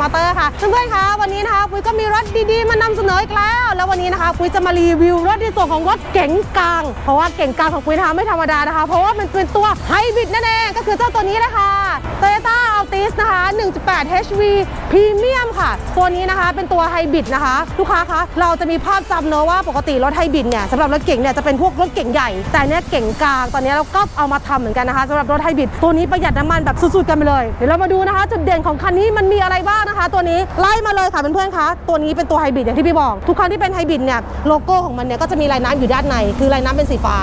มอเตอร์ค่ะเพื่อนๆคะวันนี้นะคะปุ้ยก็มีรถดีๆ มานำเสนออีกแล้ว แล้ววันนี้นะคะปุ้ยจะมารีวิวรถในส่วนของรถเก๋งกลาง เพราะว่าเก๋งกลางของปุ้ยนะคะไม่ธรรมดานะคะ เพราะว่ามันเป็นตัวไฮบริดนั่นเองก็คือเจ้าตัวนี้เลยค่ะ Toyota Altis นะคะ 1.8 HV Premium ค่ะ ตัวนี้นะคะเป็นตัวไฮบริดนะคะ ลูกค้าคะ เราจะมีภาพจำเนอะว่าปกติรถไฮบริดเนี่ยสำหรับรถเก๋งเนี่ยจะเป็นพวกรถเก๋งใหญ่ แต่เนี้ยเก๋งกลาง ตอนนี้เราก็เอามาทำเหมือนกันนะคะสำหรับรถไฮบริดตัวนี้ประหยัดน้ำมันแบบสุดๆกันไปเลย เดี๋ยวเรามาดูนะคะ จุดเด่นของคันนี้มันมีอะไรบ้างนะคะ ตัวนี้ไล่มาเลยค่ะเพื่อนๆคะ ตัวนี้เป็นตัวไฮบริดอย่างที่พี่บอก ทุกครั้งที่เป็นไฮบริดเนี่ยโลโก้ของมันเนี่ยก็จะมีลายน้ำอยู่ด้านใน คือลายน้ำเป็นสีฟ้า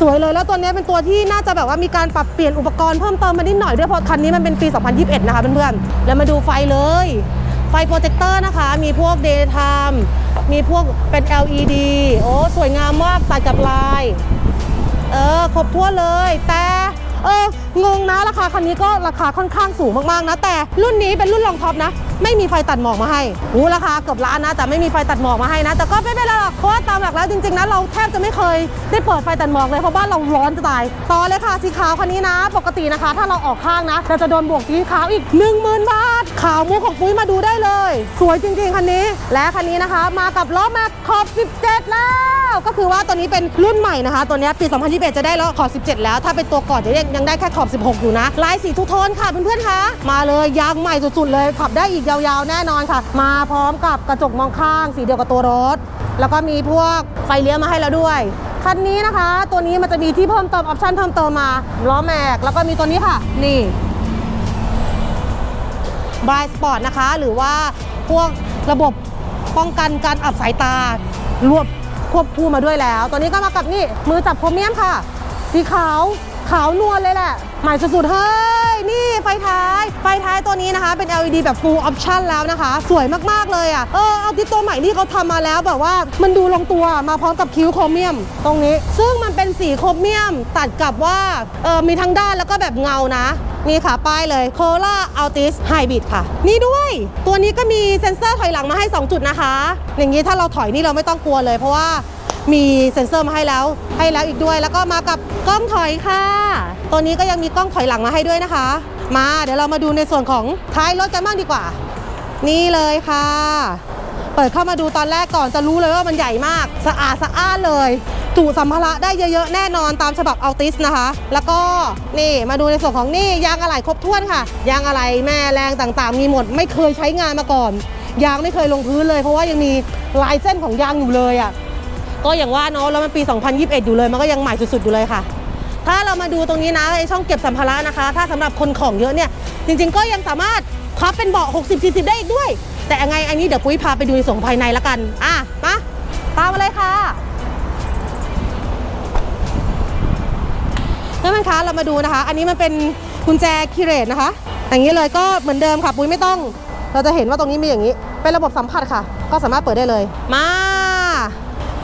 สวยเลย แล้วตัวนี้เป็นตัวที่น่าจะแบบว่ามีการปรับเปลี่ยนอุปกรณ์เพิ่มเติมมานิดหน่อยด้วยเพราะคันนี้มันเป็นปี 2021 นะคะเพื่อนๆ แล้วมาดูไฟเลย ไฟโปรเจคเตอร์นะคะ มีพวก daytime มีพวกเป็น LED โอ้ สวยงามมากตัดกับลาย เออ ครบทั่วเลย แต่เอองงนะ ราคาคันนี้ก็ราคาค่อนข้างสูงมากๆนะ แต่รุ่นนี้เป็นรุ่นรองท็อปนะ ไม่มีไฟตัดหมอกมาให้อู้ราคาเกือบล้านนะ แต่ไม่มีไฟตัดหมอกมาให้นะ แต่ก็ไม่เป็นไรหรอกเพราะว่าตามหลักแล้วจริงๆนะเราแทบจะไม่เคยได้เปิดไฟตัดหมอกเลยเพราะบ้านเราร้อนจะตาย ต่อเลยค่ะสีขาวคันนี้นะ ปกตินะคะ ถ้าเราออกข้างนะเราจะโดนบวกสีขาวอีก 10,000 บาท ขาวมุกของปุ้ยมาดูได้เลย สวยจริงๆคันนี้ และคันนี้นะคะ มากับล้อแม็กขอบ 17 แล้วก็คือว่าตัวนี้เป็นรุ่นใหม่นะคะ ตัวนี้ยปี 2021 จะได้ล้อขอบ 17 แล้ว ถ้าเป็นตัวก่อนจะยังยังได้แค่ขอบ 16 อยู่นะ ลายสีทุกโทนค่ะเพื่อนๆคะ มาเลยยางใหม่สุดๆเลย ขับได้อีกยาวๆ แน่นอนค่ะ มาพร้อมกับกระจกมองข้าง สีเดียวกับตัวรถ แล้วก็มีพวกไฟเลี้ยวมาให้แล้วด้วย คันนี้นะคะ ตัวนี้มันจะมีที่เพิ่มเติมออปชั่นเพิ่มเติมมาล้อแม็กแล้วก็มีตัวนี้ค่ะ นี่บายสปอร์ตนะคะ หรือว่าพวกระบบป้องกันการอับสายตารวบควบคู่มาด้วยแล้ว ตัวนี้ก็มากับนี่มือจับโครเมียมค่ะ สีขาวขาวนวลเลยแหละ ใหม่สุดๆเฮ้ย นี่ไฟท้าย ไฟท้ายตัวนี้นะคะ เป็น LED แบบ full option แล้วนะคะ สวยมากๆเลยอะ เออเอาที่ตัวใหม่ที่เขาทำมาแล้วแบบว่ามันดูลงตัวมาพร้อมกับคิ้วโครเมียม ตรงนี้ ซึ่งมันเป็นสีโครเมียมตัดกับว่าเออมีทั้งด้านแล้วก็แบบเงานะนี่ค่ะ ป้ายเลย Cola Altis Hybrid ค่ะ นี่ด้วย ตัวนี้ก็มีเซ็นเซอร์ถอยหลังมาให้ 2 จุดนะคะ อย่างนี้ถ้าเราถอยนี่เราไม่ต้องกลัวเลยเพราะว่า มีเซ็นเซอร์มาให้แล้วให้แล้วอีกด้วย แล้วก็มากับกล้องถอยค่ะ ตัวนี้ก็ยังมีกล้องถอยหลังมาให้ด้วยนะคะ มาเดี๋ยวเรามาดูในส่วนของท้ายรถกันบ้างดีกว่า นี่เลยค่ะ เปิดเข้ามาดูตอนแรกก่อนจะรู้เลยว่ามันใหญ่มาก สะอาดสะอ้านเลยจุสัมภาระได้เยอะๆ แน่นอนตามฉบับอัลติสนะคะ แล้วก็นี่มาดูในส่วนของนี่ยางอะไหล่ครบถ้วนค่ะ ยางอะไหล่แม่แรงต่างๆ มีหมดไม่เคยใช้งานมาก่อน ยางไม่เคยลงพื้นเลย เพราะว่ายังมีลายเส้นของยางอยู่เลยอะ ก็อย่างว่าเนาะแล้วมันปี 2021 อยู่เลย มันก็ยังใหม่สุดๆอยู่เลยค่ะ ถ้าเรามาดูตรงนี้นะไอช่องเก็บสัมภาระนะคะ ถ้าสำหรับคนของเยอะเนี่ย จริง ๆ ก็ยังสามารถพับเป็นเบาะ 60 40 ได้อีกด้วย แต่ยังไงอันนี้เดี๋ยวปุ้ยพาไปดูในส่วนของภายในละกัน อะ มาตามมาเลยค่ะแล้วมันคะเรามาดูนะคะ อันนี้มันเป็นกุญแจคีเรตนะคะ อย่างนี้เลยก็เหมือนเดิมค่ะ ปุ้ยไม่ต้อง เราจะเห็นว่าตรงนี้มีอย่างนี้ เป็นระบบสัมผัสค่ะ ก็สามารถเปิดได้เลย มา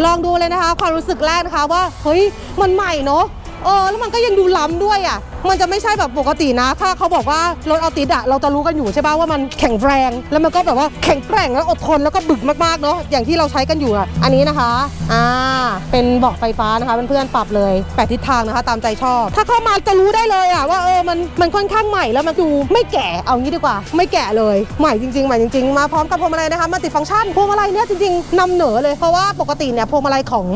ลองดูเลยนะคะ ความรู้สึกแรกนะคะว่า เฮ้ย มันใหม่เนาะ เออแล้วมันก็ยังดูล้ำด้วยอะ มันจะไม่ใช่แบบปกตินะ ถ้าเขาบอกว่ารถออติสอะเราจะรู้กันอยู่ใช่ป่ะว่ามันแข็งแรง แล้วมันก็แบบว่าแข็งแกร่งแล้วอดทนแล้วก็บึกมากๆเนาะอย่างที่เราใช้กันอยู่อะอันนี้นะคะอ่าเป็นเบาะไฟฟ้านะคะเพื่อนๆปรับเลยแปดทิศทางนะคะ ตามใจชอบ ถ้าเข้ามาจะรู้ได้เลยอะว่าเออมันมันค่อนข้างใหม่แล้วมันดูไม่แก่เอางี้ดีกว่า ไม่แก่เลยใหม่จริงๆใหม่จริงๆมาพร้อมกับพวงมาลัยนะคะมาติดฟังก์ชันพวงมาลัยเนี่ยจริงๆนำเหนือเลยเพราะว่าปกติเนี่ยพวงมาลัยของ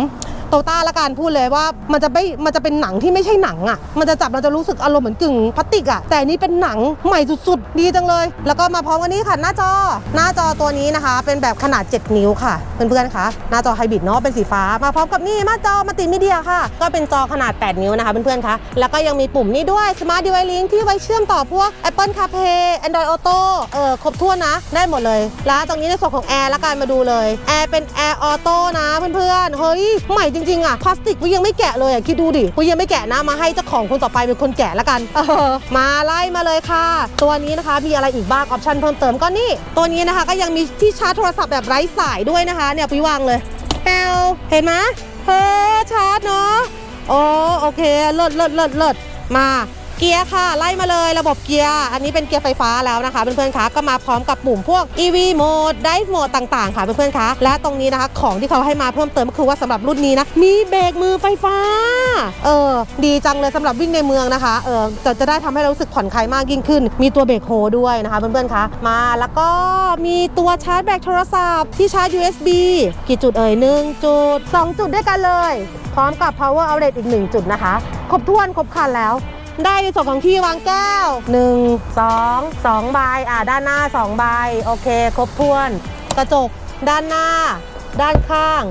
โตต้าละกันพูดเลยว่ามันจะไม่มันจะเป็นหนังที่ไม่ใช่หนังอะมันจะจับเราจะรู้สึกอารมณ์เหมือนกึ่งพลาสติกอะแต่นี้เป็นหนังใหม่สุดๆ ดีจังเลย แล้วก็มาพร้อมกันนี้ค่ะ หน้าจอหน้าจอตัวนี้นะคะ เป็นแบบขนาด 7 นิ้วค่ะเพื่อนๆคะหน้าจอไฮบริดเนาะเป็นสีฟ้า มาพร้อมกับนี่หน้าจอมัลติมีเดียค่ะ ก็เป็นจอขนาด 8 นิ้วนะคะเพื่อนๆคะแล้วก็ยังมีปุ่มนี้ด้วย Smart Device Link ที่ไว้เชื่อมต่อพวก Apple CarPlay Android Auto เออครบถ้วนนะ ได้หมดเลย แล้วตรงนี้ในส่วนของแอร์ละกันมาดูเลยแอร์เป็นแอร์ออโต้นะเพื่อนๆเฮ้ยใหม่จริงๆอะพลาสติกกูยังไม่แกะเลยอะคิดดูดิกูยังไม่แกะนะมาให้เจ้าของคนต่อไปเป็นคนแกะละกันเออมาไล่มาเลยค่ะ ตัวนี้นะคะมีอะไรอีกบ้างออปชั่นเพิ่มเติมก็นี่ ตัวนี้นะคะก็ยังมีที่ชาร์จโทรศัพท์แบบไร้สายด้วยนะคะ เนี่ยพี่วางเลยแปลเห็นไหมเฮ้ชาร์จเนาะโอ้โอเคเลิศเลิศเลิศเลิศมา เกียร์ค่ะ ไล่มาเลยระบบเกียร์อันนี้เป็นเกียร์ไฟฟ้าแล้วนะคะเพื่อนๆคะก็มาพร้อมกับปุ่มพวก EV Mode Drive Mode ต่างๆ ค่ะเพื่อนๆคะและตรงนี้นะคะของที่เขาให้มาเพิ่มเติมก็คือว่าสำหรับรุ่นนี้นะมีเบรกมือไฟฟ้าเออดีจังเลยสำหรับวิ่งในเมืองนะคะเออจะจะได้ทำให้เรารู้สึกผ่อนคลายมากยิ่งขึ้น มีตัวเบรกโฮด้วยนะคะเพื่อนๆคะมาแล้วก็มีตัวชาร์จแบตโทรศัพท์ที่ชาร์จ USB กี่จุดเอ่ยหนึ่งจุดสองจุดด้วยกันเลย พร้อมกับ power outlet อีก 1 จุดนะคะ ครบถ้วนครบคันแล้ว ได้ในส่วนของที่วางแก้ว 1 2 2ใบอ่าด้านหน้า2ใบโอเค ครบถ้วน กระจกด้านหน้า ด้านข้าง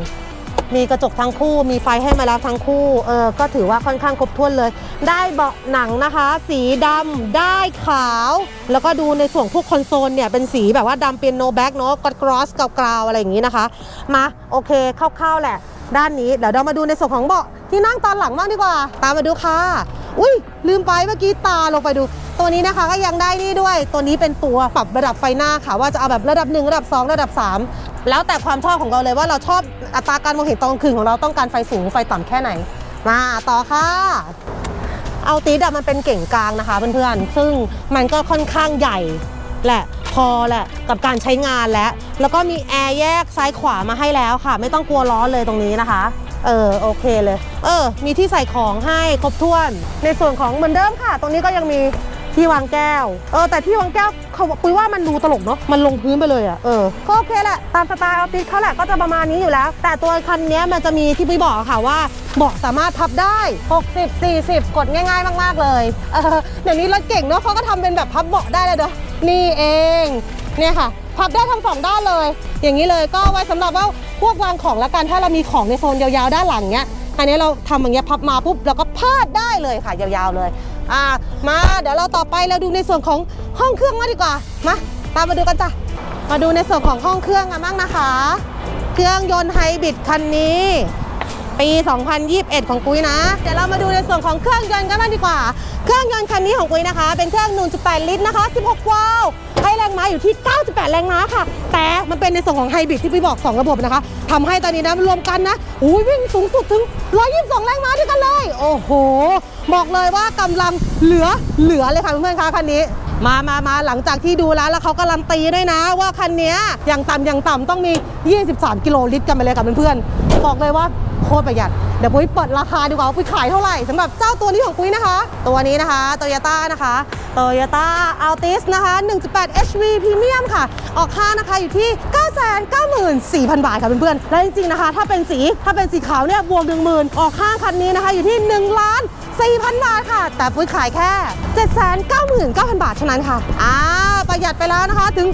มีกระจกทั้งคู่ มีไฟให้มาแล้วทั้งคู่เออก็ถือว่าค่อนข้างครบถ้วนเลย ได้เบาะหนังนะคะ สีดำได้ขาว แล้วก็ดูในส่วนพวกคอนโซลเนี่ยเป็นสีแบบว่าดำเป็นโนแบ็กเนาะกรอสกราวๆอะไรอย่างนี้นะคะ มาโอเคคร่าวๆแหละ ด้านนี้เดี๋ยวเรามาดูในส่วนของเบาะที่นั่งตอนหลังบ้างดีกว่า ตามมาดูค่ะ อุ้ยลืมไปเมื่อกี้ตาลงไปดู ตัวนี้นะคะก็ยังได้นี่ด้วย ตัวนี้เป็นตัวปรับระดับไฟหน้าค่ะ ว่าจะเอาแบบระดับ 1 ระดับ 2 ระดับ 3 แล้วแต่ความชอบของเราเลยว่าเราชอบอัตราการมองเห็นตอนกลางคืนของเราต้องการไฟสูงไฟต่ำแค่ไหน มาต่อค่ะเอาตีดมันเป็นเก่งกลางนะคะเพื่อนๆ ซึ่งมันก็ค่อนข้างใหญ่แหละพอแหละกับการใช้งานแล้ว แล้วก็มีแอร์แยกซ้ายขวามาให้แล้วค่ะ ไม่ต้องกลัวร้อนเลยตรงนี้นะคะ เออโอเคเลย เออ มีที่ใส่ของให้ครบถ้วน ในส่วนของเหมือนเดิมค่ะ ตรงนี้ก็ยังมีที่วางแก้ว เออแต่ที่วางแก้วเขาคุยว่ามันดูตลกเนาะมันลงพื้นไปเลยอะ่ะเออก็โอเคแหละตามสไตล์ออฟฟิศเขาแหละก็จะประมาณนี้อยู่แล้ว แต่ตัวคันนี้มันจะมีที่ปุ้ยบอกค่ะว่าเบาะสามารถพับได้ 60 40 กดง่ายๆ มากๆเลยเออเดี๋ยวนี้รถเก่งเนาะเขาก็ทำเป็นแบบพับเบาะได้เลยเด้อนี่เองเนี่ยค่ะ พับได้ทั้งสองด้านเลย อย่างนี้เลยก็ไว้สำหรับว่าพวกวางของละกันถ้าเรามีของในโซนยาวๆด้านหลังเนี้ยอันนี้เราทำอย่างเงี้ยพับมาปุ๊บเราก็พาดได้เลยค่ะยาวๆเลยอ่ามาเดี๋ยวเราต่อไปเราดูในส่วนของห้องเครื่องมาดีกว่ามาตามมาดูกันจ้ะมาดูในส่วนของห้องเครื่องกันบ้างนะคะ เครื่องยนต์ไฮบริดคันนี้ปี 2021 ของปุ้ยนะ เดี๋ยวเรามาดูในส่วนของเครื่องยนต์กันบ้างดีกว่า เครื่องยนต์คันนี้ของปุ้ยนะคะ เป็นเครื่อง 1.8 ลิตรนะคะ 16 วาล์ว ให้แรงม้าอยู่ที่ 98 แรงม้าค่ะ แต่มันเป็นในส่วนของไฮบริดที่พี่บอก 2 ระบบนะคะทำให้ตอนนี้นะรวมกันนะอุ้ยวิ่งสูงสุดถึง 122 แรงม้าด้วยกันเลย โอ้โห บอกเลยว่ากำลังเหลือเหลือเลยค่ะเพื่อนๆคะคันนี้มามามาหลังจากที่ดูแล้วแล้วเขาการันตีด้วยนะ ว่าคันนี้ยอย่างต่ำอย่างต่ำต้องมี 23 กิโลลิตรกันไปเลยกับเพื่อนๆบอกเลยว่า โคตรประหยัด เดี๋ยวปุ้ยเปิดราคาดีกว่าปุ้ยขายเท่าไหร่สำหรับเจ้าตัวนี้ของปุ้ยนะคะ ตัวนี้นะคะโตโยต้านะคะโตโยต้าอัลติสนะคะ 1.8 HV Premium ค่ะ ออกค่านะคะอยู่ที่ 994,000 บาทค่ะเพื่อนๆ และจริงๆนะคะ ถ้าเป็นสีถ้าเป็นสีขาวเนี่ยบวก10,000 ออกค่าคันนี้นะคะอยู่ที่1ล้าน4,000 บาทค่ะ แต่ปุ้ยขายแค่ 799,000 บาทเท่านั้นค่ะอ่าประหยัดไปแล้วนะคะถึง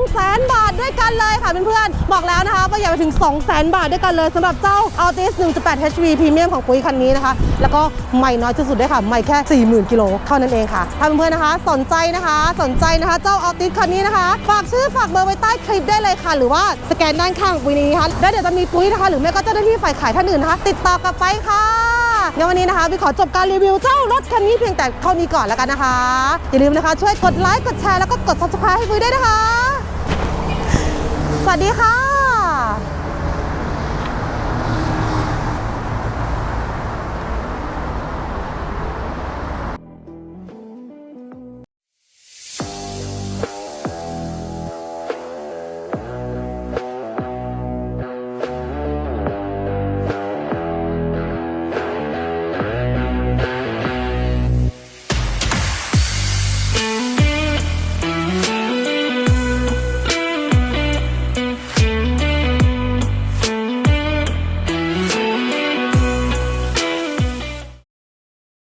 200,000 บาทด้วยกันเลยค่ะเพื่อนๆ บอกแล้วนะคะประหยัดไปถึง 200,000 บาทด้วยกันเลยสำหรับเจ้าอัลติ S 1.8 HV Premium ของปุ้ยคันนี้นะคะ แล้วก็ไม่น้อยที่สุดด้วยค่ะไม่แค่ 40,000 กิโลเท่านั้นเองค่ะถ้าเพื่อนๆนะคะ สนใจนะคะ สนใจนะคะ เจ้า Altis คันนี้นะคะ ฝากชื่อฝากเบอร์ไว้ใต้คลิปได้เลยค่ะ หรือว่าสแกนด้านข้างปุ้ยนี้นะคะแล้วเดี๋ยวจะมีปุ้ยนะคะ หรือไม่ก็เจ้าหน้าที่ฝ่ายขายท่านอื่นนะคะ ติดต่อกลับไปค่ะงั้นวันนี้นะคะพี่ขอจบการรีวิวเจ้ารถคันนี้เพียงแต่เท่านี้ก่อนแล้วกันนะคะ อย่าลืมนะคะ ช่วยกดไลค์กดแชร์แล้วก็กด subscribe ให้ปุ้ยด้วยนะคะ สวัสดีค่ะ